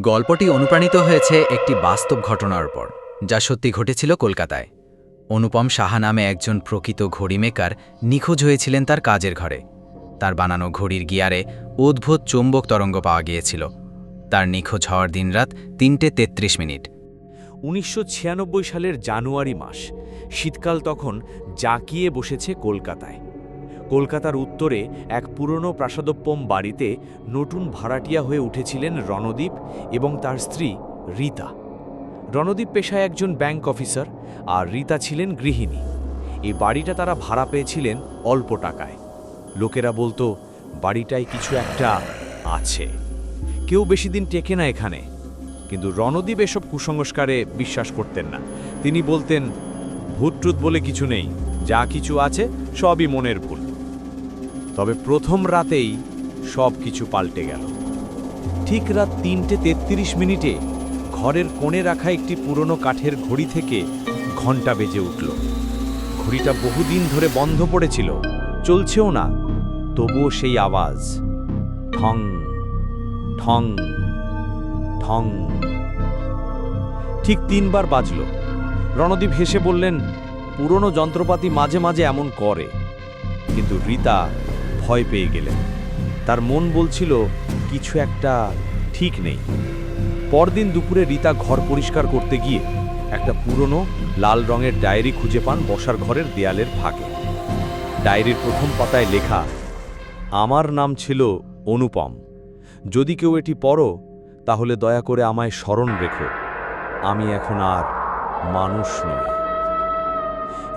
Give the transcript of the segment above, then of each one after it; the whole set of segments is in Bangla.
গল্পটি অনুপ্রাণিত হয়েছে একটি বাস্তব ঘটনার উপর, যা সত্যি ঘটেছিল কলকাতায়। অনুপম সাহা নামে একজন প্রকৃত ঘড়ি মেকার নিখোঁজ হয়েছিলেন তার কাজের ঘরে। তার বানানো ঘড়ির গিয়ারে অদ্ভুত চৌম্বক তরঙ্গ পাওয়া গিয়েছিল। তার নিখোঁজ হওয়ার দিনরাত তিনটে তেত্রিশ মিনিট। উনিশশো ছিয়ানব্বই সালের জানুয়ারি মাস, শীতকাল তখন জাঁকিয়ে বসেছে কলকাতায়। কলকাতার উত্তরে এক পুরনো প্রাসাদোপ্যম বাড়িতে নতুন ভাড়াটিয়া হয়ে উঠেছিলেন রণদীপ এবং তার স্ত্রী রীতা। রণদীপ পেশায় একজন ব্যাংক অফিসার আর রীতা ছিলেন গৃহিণী। এই বাড়িটা তারা ভাড়া পেয়েছিলেন অল্প টাকায়। লোকেরা বলতো, বাড়িটায় কিছু একটা আছে। কেউ বেশি দিন টেকে না এখানে। কিন্তু রণদীপ এসব কুসংস্কারে বিশ্বাস করতেন না। তিনি বলতেন, ভূতটুত বলে কিছু নেই। যা কিছু আছে সবই মনের ভুল। তবে প্রথম রাতেই সব কিছু পাল্টে গেল। ঠিক রাত তিনটে তেত্রিশ মিনিটে ঘরের কোণে রাখা একটি পুরনো কাঠের ঘড়ি থেকে ঘণ্টা বেজে উঠল। ঘড়িটা বহুদিন ধরে বন্ধ পড়েছিল, চলছেও না, তবুও সেই আওয়াজ ঠং ঠং ঠং ঠিক তিনবার বাজল। রণদীপ হেসে বললেন, পুরনো যন্ত্রপাতি মাঝে মাঝে এমন করে, কিন্তু রীতা ভয় পেয়ে গেলেন। তার মন বলছিল, কিছু একটা ঠিক নেই। পরদিন দুপুরে রীতা ঘর পরিষ্কার করতে গিয়ে একটা পুরনো লাল রঙের ডায়েরি খুঁজে পান বসার ঘরের দেয়ালের ফাঁকে। ডায়েরির প্রথম পাতায় লেখা, আমার নাম ছিল অনুপম। যদি কেউ এটি পড়ো, তাহলে দয়া করে আমায় স্মরণ রেখো। আমি এখন আর মানুষ নই।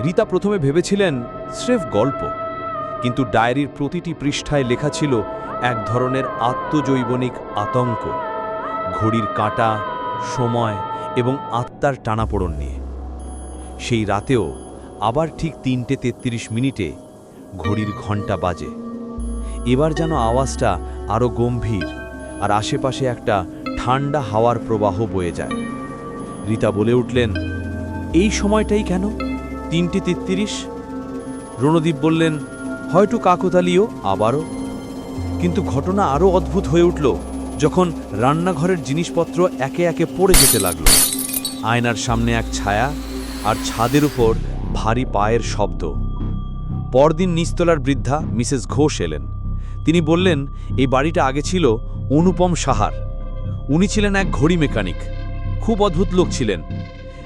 রীতা প্রথমে ভেবেছিলেন, স্রেফ গল্প। কিন্তু ডায়েরির প্রতিটি পৃষ্ঠায় লেখা ছিল এক ধরনের আত্মজৈবনিক আতঙ্ক, ঘড়ির কাঁটা, সময় এবং আত্মার টানাপোড়ন নিয়ে। সেই রাতেও আবার ঠিক তিনটে তেত্রিশ মিনিটে ঘড়ির ঘণ্টা বাজে। এবার যেন আওয়াজটা আরও গম্ভীর আর আশেপাশে একটা ঠান্ডা হাওয়ার প্রবাহ বয়ে যায়। রীতা বলে উঠলেন, এই সময়টাই কেন? তিনটে তেত্রিশ? রণদীপ বললেন হয়তো কাকতালীয়, আবারও। কিন্তু ঘটনা আরও অদ্ভুত হয়ে উঠল যখন রান্নাঘরের জিনিসপত্র একে একে পড়ে যেতে লাগল। আয়নার সামনে এক ছায়া আর ছাদের উপর ভারী পায়ের শব্দ। পরদিন নিচতলার বৃদ্ধা, মিসেস ঘোষ এলেন। তিনি বললেন, এই বাড়িটা আগে ছিল অনুপম সাহার। উনি ছিলেন এক ঘড়ি মেকানিক। খুব অদ্ভুত লোক ছিলেন।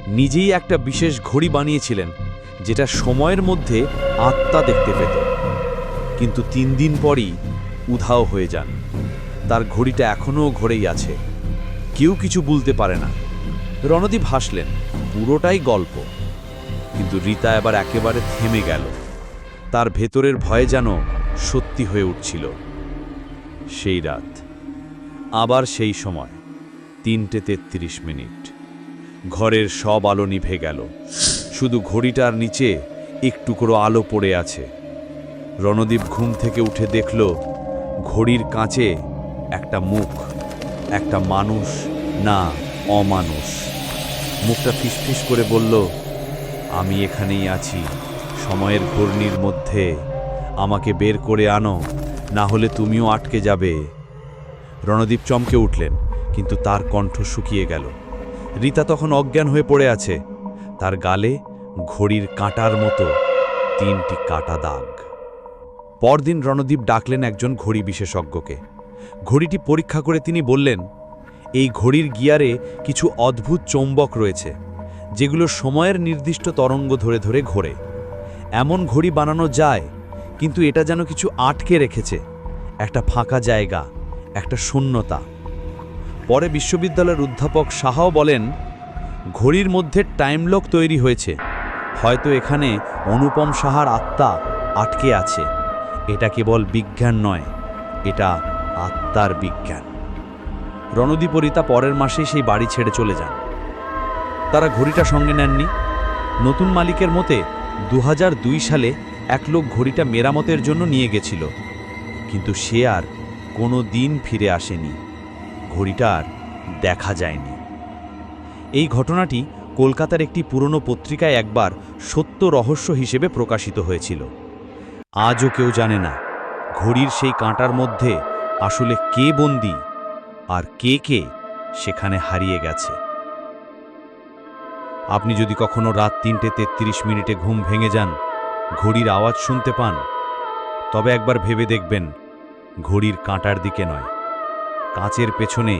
নিজেই একটা বিশেষ ঘড়ি বানিয়েছিলেন, যেটা সময়ের মধ্যে আত্মা দেখতে পেত। কিন্তু তিন দিন পরই উধাও হয়ে যান। তার ঘড়িটা এখনও ঘরেই আছে। কেউ কিছু বলতে পারে না। রণদীপ হাসলেন, পুরোটাই গল্প। কিন্তু রীতা এবার একেবারে থেমে গেল। তার ভেতরের ভয়ে যেন সত্যি হয়ে উঠছিল। সেই রাত, আবার সেই সময়, তিনটে তেত্রিশ মিনিট। ঘরের সব আলো নিভে গেল। শুধু ঘড়িটার নিচে একটু করে আলো পড়ে আছে। রণদীপ ঘুম থেকে উঠে দেখল, ঘড়ির কাঁচে একটা মুখ, একটা মানুষ, না, অমানুষ। মুখটা ফিসফিস করে বলল, আমি এখানেই আছি, সময়ের ঘূর্ণির মধ্যে। আমাকে বের করে আনো, না হলে তুমিও আটকে যাবে। রণদীপ চমকে উঠলেন, কিন্তু তার কণ্ঠ শুকিয়ে গেল। রীতা তখন অজ্ঞান হয়ে পড়ে আছে। তার গালে ঘড়ির কাঁটার মতো তিনটি কাটা দাগ। পরদিন রণদীপ ডাকলেন একজন ঘড়ি বিশেষজ্ঞকে। ঘড়িটি পরীক্ষা করে তিনি বললেন, এই ঘড়ির গিয়ারে কিছু অদ্ভুত চৌম্বক রয়েছে, যেগুলো সময়ের নির্দিষ্ট তরঙ্গ ধরে ধরে ঘোরে। এমন ঘড়ি বানানো যায়, কিন্তু এটা যেন কিছু আটকে রেখেছে, একটা ফাঁকা জায়গা, একটা শূন্যতা। পরে বিশ্ববিদ্যালয়ের অধ্যাপক সাহাও বলেন, ঘড়ির মধ্যে টাইমলক তৈরি হয়েছে, হয়তো এখানে অনুপম সাহার আত্মা আটকে আছে। এটা কেবল বিজ্ঞান নয়, এটা আত্মার বিজ্ঞান। রণদীপরিতা পরের মাসেই সেই বাড়ি ছেড়ে চলে যান। তারা ঘড়িটা সঙ্গে নেননি। নতুন মালিকের মতে দু হাজার দুই সালে এক লোক ঘড়িটা মেরামতের জন্য নিয়ে গেছিল। কিন্তু সে আর কোনো দিন ফিরে আসেনি। ঘড়িটা আর দেখা যায়নি। এই ঘটনাটি কলকাতার একটি পুরনো পত্রিকায় একবার সত্য রহস্য হিসেবে প্রকাশিত হয়েছিল। আজও কেউ জানে না ঘড়ির সেই কাঁটার মধ্যে আসলে কে বন্দি আর কে কে সেখানে হারিয়ে গেছে। আপনি যদি কখনো রাত তিনটে তেত্রিশ মিনিটে ঘুম ভেঙে যান, ঘড়ির আওয়াজ শুনতে পান, তবে একবার ভেবে দেখবেন, ঘড়ির কাঁটার দিকে নয়, কাঁচের পেছনে